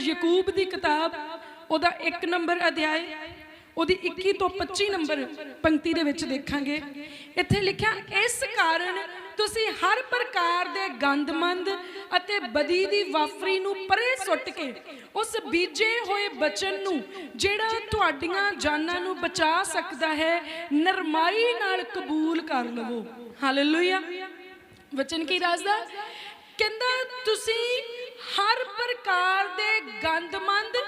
ਯਕੂਬ ਦੀ ਕਿਤਾਬ, ਉਹਦਾ 1 ਨੰਬਰ ਅਧਿਆਇ, ਉਹਦੀ 21 ਤੋਂ 25 ਨੰਬਰ ਪੰਕਤੀ ਦੇ ਵਿੱਚ ਦੇਖਾਂਗੇ। ਇੱਥੇ ਲਿਖਿਆ, ਇਸ ਕਾਰਨ ਤੁਸੀਂ ਹਰ ਪ੍ਰਕਾਰ ਦੇ ਗੰਦਮੰਦ ਅਤੇ ਬਦੀ ਦੀ ਵਾਫਰੀ ਨੂੰ ਪਰੇ ਸੁੱਟ ਕੇ ਉਸ ਬੀਜੇ ਹੋਏ ਬਚਨ ਨੂੰ, ਜਿਹੜਾ ਤੁਹਾਡੀਆਂ ਜਾਨਾਂ ਨੂੰ ਬਚਾ ਸਕਦਾ ਹੈ, ਨਰਮਾਈ ਨਾਲ ਕਬੂਲ ਕਰ ਲਵੋ। ਹਾਲੇਲੂਇਆ ਵਚਨ ਕੀ ਦੱਸਦਾ? ਕਹਿੰਦਾ, ਤੁਸੀਂ ਹਰ ਪ੍ਰਕਾਰ ਦੇ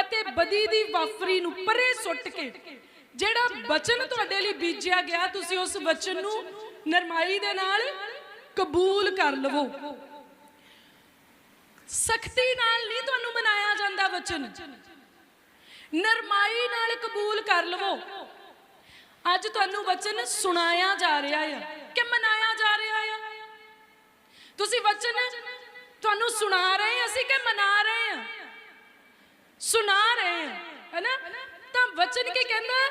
ਅਤੇ ਬਦੀ ਦੀ ਵਾਫਰੀ ਨੂੰ ਪਰੇ ਸੁੱਟ ਕੇ। ਜਿਹੜਾ ਬਚਨ ਤੁਹਾਡੇ ਲਈ ਬੀਜਿਆ ਗਿਆ, ਤੁਸੀਂ ਉਸ ਵਚਨ ਨੂੰ ਨਰਮਾਈ ਦੇ ਨਾਲ ਕਬੂਲ ਕਰ ਲਵੋ। ਸਖਤੀ ਨਾਲ ਨਹੀਂ ਤੁਹਾਨੂੰ ਮਨਾਇਆ ਜਾਂਦਾ ਵਚਨ ਨਰਮਾਈ ਨਾਲ ਕਬੂਲ ਕਰ ਲਵੋ। ਅੱਜ ਤੁਹਾਨੂੰ ਵਚਨ ਸੁਣਾਇਆ ਜਾ ਰਿਹਾ ਹੈ ਕਿ ਮਨਾਇਆ ਜਾ ਰਿਹਾ ਹੈ ਤੁਸੀਂ ਵਚਨ ਤੁਹਾਨੂੰ ਸੁਣਾ ਰਹੇ ਅਸੀਂ ਕਿ ਮਨਾ ਰਹੇ ਹਾਂ ਹੈਨਾ? ਤਾਂ ਵਚਨ ਕੀ ਕਹਿੰਦਾ?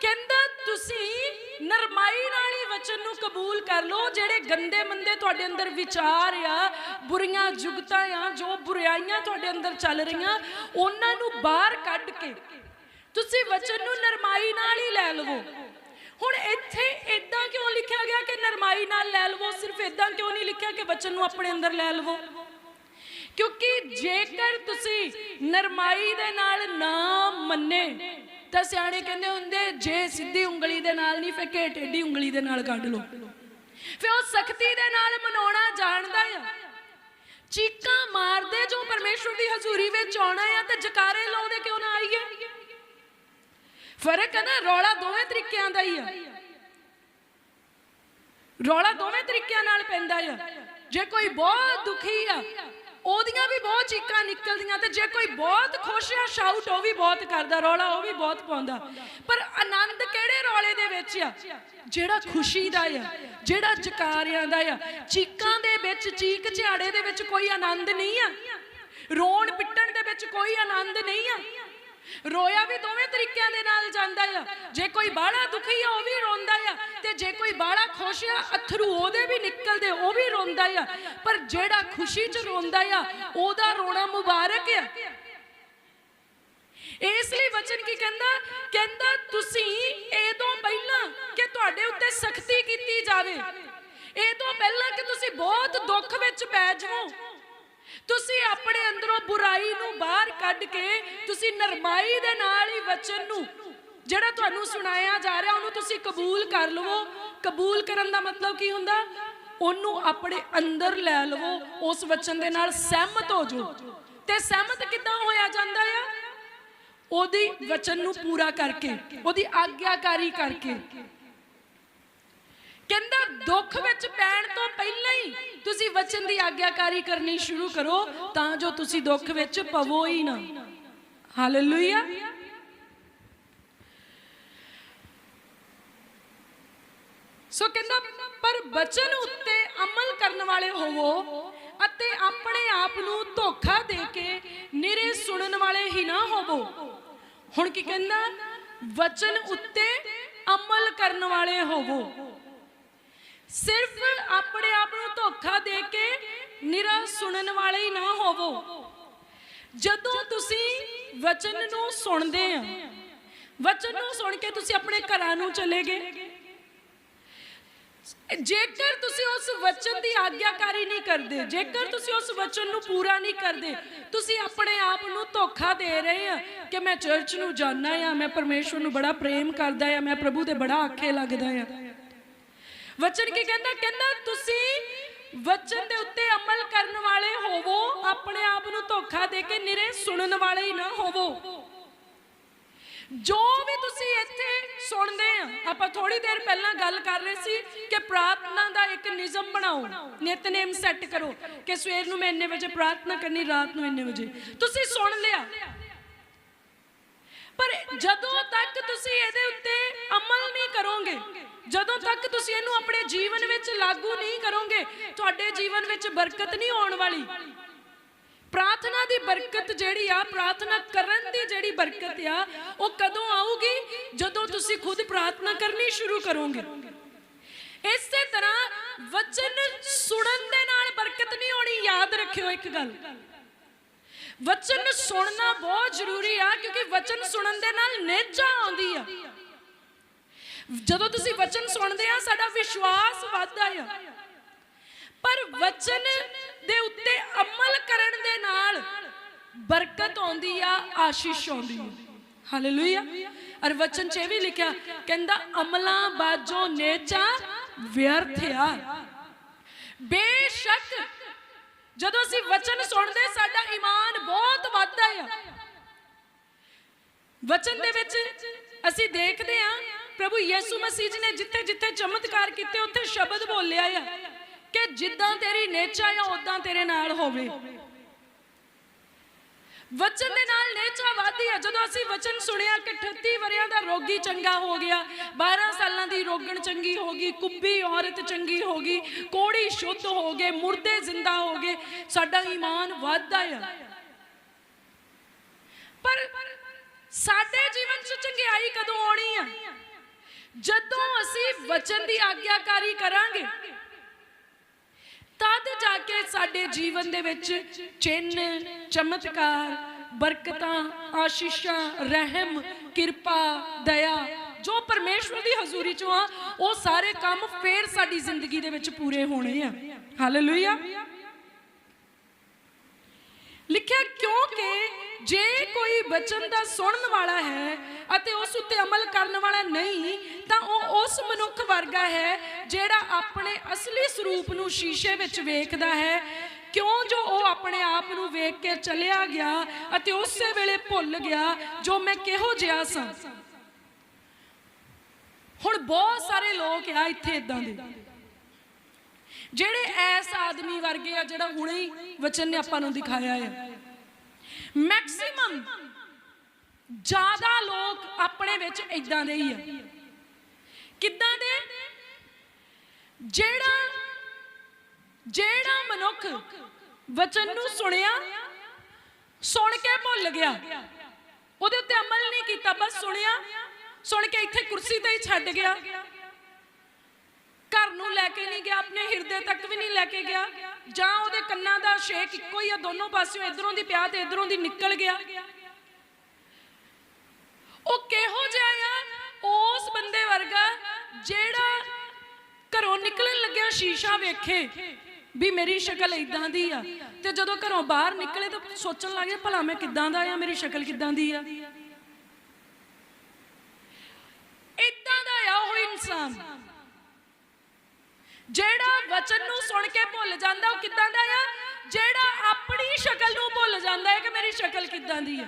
ਕਹਿੰਦਾ, ਤੁਸੀਂ ਨਰਮਾਈ ਨਾਲ ਹੀ ਵਚਨ ਨੂੰ ਕਬੂਲ ਕਰ ਲਓ, ਜਿਹੜੇ ਗੰਦੇ ਮੰਦੇ ਤੁਹਾਡੇ ਅੰਦਰ ਵਿਚਾਰ ਆ, ਬੁਰੀਆਂ ਜੁਗਤਾਂ ਆ, ਜੋ ਬੁਰਾਈਆਂ ਤੁਹਾਡੇ ਅੰਦਰ ਚੱਲ ਰਹੀਆਂ, ਉਹਨਾਂ ਨੂੰ ਬਾਹਰ ਕੱਢ ਕੇ ਤੁਸੀਂ ਵਚਨ ਨੂੰ ਨਰਮਾਈ ਨਾਲ ਹੀ ਲੈ ਲਵੋ। ਹੁਣ ਇੱਥੇ ਇਦਾਂ ਕਿਉਂ ਲਿਖਿਆ ਗਿਆ ਕਿ ਨਰਮਾਈ ਨਾਲ ਲੈ ਲਵੋ? ਸਿਰਫ ਇਦਾਂ ਕਿਉਂ ਨਹੀਂ ਲਿਖਿਆ ਕਿ ਵਚਨ ਨੂੰ ਆਪਣੇ ਅੰਦਰ ਲੈ ਲਵੋ? ਕਿਉਂਕਿ ਜੇਕਰ ਤੁਸੀਂ ਨਰਮਾਈ ਦੇ ਨਾਲ ਨਾ ਮੰਨੇ, ਤਾਂ ਸਿਆਣੇ ਕਹਿੰਦੇ ਹੁੰਦੇ, ਜੇ ਸਿੱਧੀ ਉਂਗਲੀ ਦੇ ਨਾਲ ਨਹੀਂ ਫੇ ਕੇ ਟੇਢੀ ਉਂਗਲੀ ਦੇ ਨਾਲ ਕੱਢ ਲਓ। ਫੇ ਉਹ ਸਖਤੀ ਦੇ ਨਾਲ ਮਨਾਉਣਾ ਜਾਣਦਾ ਆ। ਚੀਕਾਂ ਮਾਰਦੇ ਜੋ ਪਰਮੇਸ਼ਵਰ ਦੀ ਹਜ਼ੂਰੀ ਵਿੱਚ ਆਉਣਾ ਆ, ਤੇ ਜਕਾਰੇ ਲਾਉਂਦੇ ਕਿਉਂ ਨਾ ਆਈਏ? ਫ਼ਰਕ ਹੈ ਨਾ, ਰੌਲਾ ਦੋਵੇਂ ਤਰੀਕਿਆਂ ਦਾ ਹੀ ਆ। ਰੌਲਾ ਦੋਵੇਂ ਤਰੀਕਿਆਂ ਨਾਲ ਪੈਂਦਾ ਆ। ਜੇ ਕੋਈ ਬਹੁਤ ਦੁਖੀ ਆ ਉਹਦੀਆਂ ਵੀ ਬਹੁਤ ਚੀਕਾਂ ਨਿਕਲਦੀਆਂ ਤੇ ਜੇ ਕੋਈ ਬਹੁਤ ਖੁਸ਼ ਆ ਸ਼ਾਊਟ ਉਹ ਵੀ ਬਹੁਤ ਕਰਦਾ, ਰੌਲਾ ਉਹ ਵੀ ਬਹੁਤ ਪਾਉਂਦਾ। ਪਰ ਆਨੰਦ ਕਿਹੜੇ ਰੌਲੇ ਦੇ ਵਿੱਚ ਆ? ਜਿਹੜਾ ਖੁਸ਼ੀ ਦਾ ਆ, ਜਿਹੜਾ ਜਕਾਰਿਆਂ ਦਾ ਆ। ਚੀਕਾਂ ਦੇ ਵਿੱਚ, ਚੀਕ ਝਾੜੇ ਦੇ ਵਿੱਚ ਕੋਈ ਆਨੰਦ ਨਹੀਂ ਆ। ਰੋਣ ਪਿੱਟਣ ਦੇ ਵਿੱਚ ਕੋਈ ਆਨੰਦ ਨਹੀਂ ਆ। ਰੋਇਆ ਵੀ ਦੋਵੇਂ ਤਰੀਕਿਆਂ ਦੇ ਨਾਲ ਜਾਂਦਾ ਆ। ਜੇ ਕੋਈ ਬਾਹਲਾ ਦੁਖੀ ਆ, ਉਹ ਵੀ ਰੋਂਦਾ ਆ। ਤੇ ਜੇ ਕੋਈ ਬਾਹਲਾ ਖੁਸ਼ ਆ, ਅਥਰੂ ਉਹਦੇ ਵੀ ਨਿਕਲਦੇ, ਉਹ ਵੀ ਰੋਂਦਾ ਆ। ਪਰ ਜਿਹੜਾ ਖੁਸ਼ੀ 'ਚ ਰੋਂਦਾ ਆ, ਉਹਦਾ ਰੋਣਾ ਮੁਬਾਰਕ ਆ। ਇਸ ਲਈ ਵਚਨ ਕੀ ਕਹਿੰਦਾ? ਕਹਿੰਦਾ, ਤੁਸੀਂ ਇਹ ਤੋਂ ਪਹਿਲਾਂ ਕਿ ਤੁਹਾਡੇ ਉੱਤੇ ਸਖਤੀ ਕੀਤੀ ਜਾਵੇ। ਇਹ ਤੋਂ ਪਹਿਲਾਂ ਕਿ ਤੁਸੀਂ ਬਹੁਤ ਦੁੱਖ ਵਿੱਚ ਪੈ ਜਾਵੋ। ਤੁਸੀਂ ਆਪਣੇ ਅੰਦਰੋਂ ਬੁਰਾਈ ਨੂੰ ਬਾਹਰ ਕੱਢ ਕੇ ਤੁਸੀਂ ਨਰਮਾਈ ਦੇ ਨਾਲ ਹੀ ਵਚਨ ਨੂੰ ਜਿਹੜਾ ਤੁਹਾਨੂੰ ਸੁਣਾਇਆ ਜਾ ਰਿਹਾ, ਉਹਨੂੰ ਤੁਸੀਂ ਕਬੂਲ ਕਰ ਲਵੋ। ਕਬੂਲ ਕਰਨ ਦਾ ਮਤਲਬ ਕੀ ਹੁੰਦਾ? ਉਹਨੂੰ ਆਪਣੇ ਅੰਦਰ ਲੈ ਲਵੋ, ਉਸ ਵਚਨ ਦੇ ਨਾਲ ਸਹਿਮਤ ਹੋ ਜਾਓ। ਤੇ ਸਹਿਮਤ ਕਿੱਦਾਂ ਹੋਇਆ ਜਾਂਦਾ ਆ? ਉਹਦੀ ਵਚਨ ਨੂੰ ਪੂਰਾ ਕਰਕੇ, ਉਹਦੀ ਆਗਿਆਕਾਰੀ ਕਰਕੇ। ਕਹਿੰਦਾ ਦੁੱਖ ਵਿੱਚ ਪੈਣ ਤੋਂ ਪਹਿਲਾਂ ਹੀ ਤੁਸੀਂ ਵਚਨ ਦੀ ਆਗਿਆਕਾਰੀ ਕਰਨੀ ਸ਼ੁਰੂ ਕਰੋ, ਤਾਂ ਜੋ ਤੁਸੀਂ ਦੁੱਖ ਵਿੱਚ ਪਵੋ ਹੀ ਨਾ। ਹਾਲੇਲੂਇਆ ਸੋ ਕਹਿੰਦਾ, ਪਰ ਬਚਨ ਉੱਤੇ ਅਮਲ ਕਰਨ ਵਾਲੇ ਹੋਵੋ ਅਤੇ ਆਪਣੇ ਆਪ ਨੂੰ ਧੋਖਾ ਦੇ ਕੇ ਨਿਰੇ ਸੁਣਨ ਵਾਲੇ ਹੀ ਨਾ ਹੋਵੋ। ਹੁਣ ਕੀ ਕਹਿੰਦਾ? ਵਚਨ ਉੱਤੇ ਅਮਲ ਕਰਨ ਵਾਲੇ ਹੋਵੋ। ਸਿਰਫ ਆਪਣੇ ਆਪ ਨੂੰ ਧੋਖਾ ਦੇ ਕੇ ਨਿਰਾ ਸੁਣਨ ਵਾਲੇ ਹੀ ਨਾ ਹੋਵੋ। ਜਦੋਂ ਤੁਸੀਂ ਵਚਨ ਨੂੰ ਸੁਣਦੇ ਆ, ਵਚਨ ਨੂੰ ਸੁਣ ਕੇ ਤੁਸੀਂ ਆਪਣੇ ਘਰਾਂ ਨੂੰ ਚਲੇ ਗਏ। ਜੇਕਰ ਤੁਸੀਂ ਉਸ ਵਚਨ ਦੀ ਆਗਿਆਕਾਰੀ ਨਹੀਂ ਕਰਦੇ, ਜੇਕਰ ਤੁਸੀਂ ਉਸ ਵਚਨ ਨੂੰ ਪੂਰਾ ਨਹੀਂ ਕਰਦੇ, ਤੁਸੀਂ ਆਪਣੇ ਆਪ ਨੂੰ ਧੋਖਾ ਦੇ ਰਹੇ ਆ ਕਿ ਮੈਂ ਚਰਚ ਨੂੰ ਜਾਣਾ ਆ, ਮੈਂ ਪਰਮੇਸ਼ਵਰ ਨੂੰ ਬੜਾ ਪ੍ਰੇਮ ਕਰਦਾ ਆ, ਮੈਂ ਪ੍ਰਭੂ ਦੇ ਬੜਾ ਆਖੇ ਲੱਗਦਾ ਆ। ਵਚਨ ਕੀ ਕਹਿੰਦਾ? ਕਹਿੰਦਾ, ਤੁਸੀਂ ਵਚਨ ਦੇ ਉੱਤੇ ਅਮਲ ਕਰਨ ਵਾਲੇ ਹੋਵੋ, ਆਪਣੇ ਆਪ ਨੂੰ ਧੋਖਾ ਦੇ ਕੇ ਨਿਰੇ ਸੁਣਨ ਵਾਲੇ ਹੀ ਨਾ ਹੋਵੋ। ਜੋ ਵੀ ਤੁਸੀਂ ਇੱਥੇ ਸੁਣਦੇ ਆ, ਆਪਾਂ ਥੋੜੀ ਦੇਰ ਪਹਿਲਾਂ ਗੱਲ ਕਰ ਰਹੇ ਸੀ ਕਿ ਪ੍ਰਾਰਥਨਾ ਦਾ ਇੱਕ ਨਿਯਮ ਬਣਾਓ। ਨਿਤਨੇਮ ਸੈੱਟ ਕਰੋ ਕਿ ਸਵੇਰ ਨੂੰ ਮੈਂ ਇੰਨੇ ਵਜੇ ਪ੍ਰਾਰਥਨਾ ਕਰਨੀ, ਰਾਤ ਨੂੰ ਇੰਨੇ ਵਜੇ। ਤੁਸੀਂ ਸੁਣ ਲਿਆ। ਪਰ ਜਦੋਂ ਤੱਕ ਤੁਸੀਂ ਇਹਦੇ ਉੱਤੇ ਅਮਲ ਨਹੀਂ ਕਰੋਗੇ ਜਦੋਂ ਤੱਕ ਤੁਸੀਂ ਇਹਨੂੰ ਆਪਣੇ ਜੀਵਨ ਵਿੱਚ ਲਾਗੂ ਨਹੀਂ ਕਰੋਗੇ, ਤੁਹਾਡੇ ਜੀਵਨ ਵਿੱਚ ਬਰਕਤ ਨਹੀਂ ਆਉਣ ਵਾਲੀ। ਪ੍ਰਾਰਥਨਾ ਦੀ ਬਰਕਤ ਜਿਹੜੀ ਆ, ਪ੍ਰਾਰਥਨਾ ਕਰਨ ਦੀ ਜਿਹੜੀ ਬਰਕਤ ਆ, ਉਹ ਕਦੋਂ ਆਊਗੀ? ਜਦੋਂ ਤੁਸੀਂ ਖੁਦ ਪ੍ਰਾਰਥਨਾ ਕਰਨੀ ਸ਼ੁਰੂ ਕਰੋਗੇ। ਇਸੇ ਤਰ੍ਹਾਂ ਵਚਨ ਸੁਣਨ ਦੇ ਨਾਲ ਬਰਕਤ ਨਹੀਂ ਹੋਣੀ ਯਾਦ ਰੱਖਿਓ ਇੱਕ ਗੱਲ। ਵਚਨ ਸੁਣਨਾ ਬਹੁਤ ਜ਼ਰੂਰੀ ਆ, ਕਿਉਂਕਿ ਵਚਨ ਸੁਣਨ ਦੇ ਨਾਲ ਨੇਚਾ ਆਉਂਦੀ ਆ। ਜਦੋਂ ਤੁਸੀਂ ਵਚਨ ਸੁਣਦੇ ਆ, ਸਾਡਾ ਵਿਸ਼ਵਾਸ ਵੱਧਦਾ ਆ। ਪਰ ਵਚਨ ਦੇ ਉੱਤੇ ਅਮਲ ਕਰਨ ਦੇ ਨਾਲ ਬਰਕਤ ਆਉਂਦੀ ਆ, ਆਸ਼ੀਸ਼ ਆਉਂਦੀ ਆ। ਹਾਲੇਲੂਇਆ ਅਰ ਵਚਨ 'ਚ ਇਹ ਵੀ ਲਿਖਿਆ, ਕਹਿੰਦਾ, ਅਮਲਾਂ ਬਾਜੋ ਨੇਚਾ ਵਿਅਰਥ ਆ। ਬੇਸ਼ੱਕ ਜਦੋਂ ਅਸੀਂ ਵਚਨ ਸੁਣਦੇ, ਸਾਡਾ ਈਮਾਨ ਬਹੁਤ ਵੱਧਦਾ ਆ। ਵਚਨ ਦੇ ਵਿੱਚ ਅਸੀਂ ਦੇਖਦੇ ਆ ਪ੍ਰਭੂ ਯਿਸੂ ਮਸੀਹ ਜੀ ਨੇ ਜਿੱਥੇ ਜਿੱਥੇ ਚਮਤਕਾਰ ਕੀਤੇ, ਉੱਥੇ ਸ਼ਬਦ ਬੋਲਿਆ ਆ ਕਿ ਜਿੱਦਾਂ ਤੇਰੀ ਨੇਚਾ ਆ ਉਦਾਂ ਤੇਰੇ ਨਾਲ ਹੋਵੇ। ਵਚਨ ਦੇ ਨਾਲ ਨੇਚਾ ਵਾਦੀ ਆ। ਜਦੋਂ ਅਸੀਂ ਵਚਨ ਸੁਣਿਆ ਕਿ 38 ਵਰਿਆਂ ਦਾ ਰੋਗੀ ਚੰਗਾ ਹੋ ਗਿਆ 12 ਸਾਲਾਂ ਦੀ ਰੋਗਣ ਚੰਗੀ ਹੋ ਗਈ, ਕੁੱਬੀ ਔਰਤ ਚੰਗੀ ਹੋ ਗਈ, ਕੋੜੀ ਸ਼ੁੱਧ ਹੋ ਗਏ, ਮੁਰਦੇ ਜ਼ਿੰਦਾ ਹੋ ਗਏ, ਸਾਡਾ ਈਮਾਨ ਵੱਧਦਾ ਆ। ਪਰ ਸਾਡੇ ਜੀਵਨ 'ਚ ਚੰਗਿਆਈ ਕਦੋਂ ਆਉਣੀ ਆ? ਜਦੋਂ ਅਸੀਂ ਵਚਨ ਦੀ ਆਗਿਆਕਾਰੀ ਕਰਾਂਗੇ, ਤਦ ਜਾ ਕੇ ਸਾਡੇ ਜੀਵਨ ਦੇ ਵਿੱਚ ਚਿੰਨ, ਚਮਤਕਾਰ, ਬਰਕਤਾਂ, ਆਸ਼ੀਸ਼ਾਂ, ਰਹਿਮ, ਕਿਰਪਾ, ਦਇਆ ਜੋ ਪਰਮੇਸ਼ਵਰ ਦੀ ਹਜ਼ੂਰੀ ਚੋਂ ਆ, ਉਹ ਸਾਰੇ ਕੰਮ ਫੇਰ ਸਾਡੀ ਜ਼ਿੰਦਗੀ ਦੇ ਵਿੱਚ ਪੂਰੇ ਹੋਣੇ ਆ। ਹਾਲੇਲੂਇਆ ਲਿਖਿਆ ਕਿਉਂਕਿ ਜੇ ਕੋਈ ਬਚਨ ਦਾ ਸੁਣਨ ਵਾਲਾ ਹੈ ਅਤੇ ਉਸ ਉੱਤੇ ਅਮਲ ਕਰਨ ਵਾਲਾ ਨਹੀਂ, ਤਾਂ ਉਹ ਉਸ ਮਨੁੱਖ ਵਰਗਾ ਹੈ ਜਿਹੜਾ ਆਪਣੇ ਅਸਲੀ ਸਰੂਪ ਨੂੰ ਸ਼ੀਸ਼ੇ ਵਿੱਚ ਵੇਖਦਾ ਹੈ। ਕਿਉਂ ਜੋ ਉਹ ਆਪਣੇ ਆਪ ਨੂੰ ਵੇਖ ਕੇ ਚਲਿਆ ਗਿਆ ਅਤੇ ਉਸੇ ਵੇਲੇ ਭੁੱਲ ਗਿਆ, ਜੋ ਮੈਂ ਕਿਹੋ ਜਿਹਾ ਸਾਂ? ਹੁਣ ਬਹੁਤ ਸਾਰੇ ਲੋਕ ਆ ਇੱਥੇ ਇਦਾਂ ਦੇ। ਜਿਹੜੇ ਐਸ ਆਦਮੀ ਵਰਗੇ ਆ, ਜਿਹੜਾ ਹੁਣੇ ਹੀ ਵਚਨ ਨੇ ਆਪਾਂ ਨੂੰ ਦਿਖਾਇਆ ਹੈ ਮੈਕਸਿਮਮ ਜ਼ਿਆਦਾ ਲੋਕ ਆਪਣੇ ਵਿੱਚ ਇਦਾਂ ਦੇ ਹੀ ਆ। ਕਿੱਦਾਂ ਦੇ? ਜਿਹੜਾ ਜਿਹੜਾ ਮਨੁੱਖ ਵਚਨ ਨੂੰ ਸੁਣਿਆ, ਸੁਣ ਕੇ ਭੁੱਲ ਗਿਆ। ਉਹਦੇ ਉੱਤੇ ਅਮਲ ਨਹੀਂ ਕੀਤਾ, ਬਸ ਸੁਣਿਆ, ਸੁਣ ਕੇ ਇੱਥੇ ਕੁਰਸੀ ਤੇ ਹੀ ਛੱਡ ਗਿਆ। ਘਰ ਨੂੰ ਲੈ ਕੇ ਨਹੀਂ ਗਿਆ, ਆਪਣੇ ਹਿਰਦੇ ਤੱਕ ਵੀ ਨਹੀਂ ਲੈ ਕੇ ਗਿਆ। ਜਾਂ ਉਹਦੇ ਕੰਨਾਂ ਦਾ ਸ਼ੇਕ ਇੱਕੋ ਹੀ ਆ, ਦੋਨੋਂ ਪਾਸਿਓਂ ਇਧਰੋਂ ਦੀ ਪਿਆ ਤੇ ਇਧਰੋਂ ਦੀ ਨਿਕਲ ਗਿਆ। ਉਹ ਕਿਹੋ ਜਿਹਾ ਉਸ ਬੰਦੇ ਵਰਗਾ ਜਿਹੜਾ ਘਰੋਂ ਨਿਕਲਣ ਲੱਗਿਆ ਸ਼ੀਸ਼ਾ ਵੇਖੇ ਵੀ ਮੇਰੀ ਸ਼ਕਲ ਇਦਾਂ ਦੀ ਆ। ਤੇ ਜਦੋਂ ਘਰੋਂ ਬਾਹਰ ਨਿਕਲੇ ਤਾਂ ਸੋਚਣ ਲੱਗ ਗਿਆ, ਭਲਾ ਮੈਂ ਕਿਦਾਂ ਦਾ ਆ, ਮੇਰੀ ਸ਼ਕਲ ਕਿੱਦਾਂ ਦੀ ਆ? ਇਦਾਂ ਦਾ ਆ ਉਹ ਇਨਸਾਨ। ਜਿਹੜਾ ਵਚਨ ਨੂੰ ਸੁਣ ਕੇ ਭੁੱਲ ਜਾਂਦਾ ਉਹ ਕਿੱਦਾਂ ਦਾ ਆ? ਜਿਹੜਾ ਆਪਣੀ ਸ਼ਕਲ ਨੂੰ ਭੁੱਲ ਜਾਂਦਾ ਹੈ ਕਿ ਮੇਰੀ ਸ਼ਕਲ ਕਿੱਦਾਂ ਦੀ ਆ?